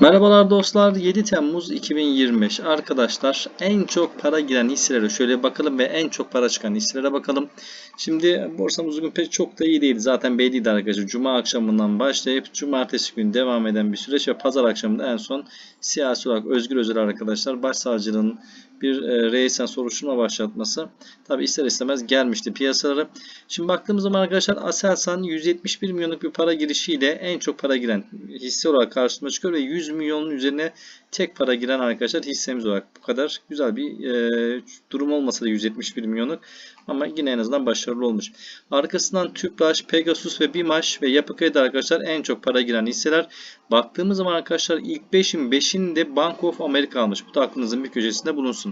Merhabalar dostlar 7 Temmuz 2025 arkadaşlar en çok para giren hisselere şöyle bakalım ve en çok para çıkan hisselere bakalım. Şimdi borsamız bugün pek çok da iyi değildi zaten belliydi arkadaşlar. Cuma akşamından başlayıp cumartesi gün devam eden bir süreç ve pazar akşamında en son siyasi olarak Özgür Özel arkadaşlar başsavcılığın bir e, reisen soruşturma başlatması tabi ister istemez gelmişti piyasalara. Şimdi baktığımız zaman arkadaşlar Aselsan 171 milyonluk bir para girişiyle en çok para giren hisse olarak karşıma çıkıyor ve 100 milyonun üzerine tek para giren arkadaşlar hissemiz olarak bu kadar güzel bir e, durum olmasa da 171 milyonluk ama yine en azından başarılı olmuş. Arkasından Tüpraş, Pegasus ve Bimaş ve Yapı Kredi arkadaşlar en çok para giren hisseler. Baktığımız zaman arkadaşlar ilk 5'in 5'ini de Bank of America almış. Bu da aklınızın bir köşesinde bulunsun.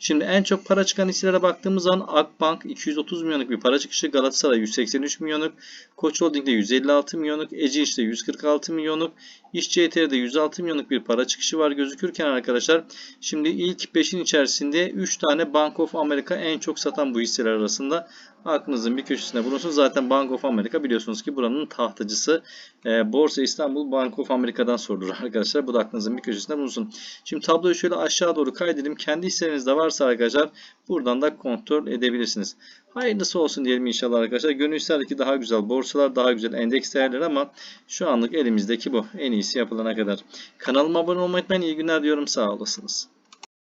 Şimdi en çok para çıkan hisselere baktığımız zaman Akbank 230 milyonluk bir para çıkışı, Galatasaray 183 milyonluk, Koç Holding'de 156 milyonluk, Ece 146 milyonluk, İş CTR'de 106 milyonluk bir para çıkışı var gözükürken arkadaşlar şimdi ilk 5'in içerisinde 3 tane Bank of America en çok satan bu hisseler arasında aklınızın bir köşesinde bulunsun. Zaten Bank of America biliyorsunuz ki buranın tahtacısı e, Borsa İstanbul Bank of America'dan sorulur arkadaşlar. Bu da aklınızın bir köşesinde bulunsun. Şimdi tabloyu şöyle aşağı doğru kaydedelim. Kendi hisselerinizde varsa arkadaşlar buradan da kontrol edebilirsiniz. Hayırlısı olsun diyelim inşallah arkadaşlar. Gönül ki daha güzel borsalar, daha güzel endeks değerleri ama şu anlık elimizdeki bu. En iyisi yapılana kadar. Kanalıma abone olmayı unutmayın. İyi günler diyorum. Sağ olasınız.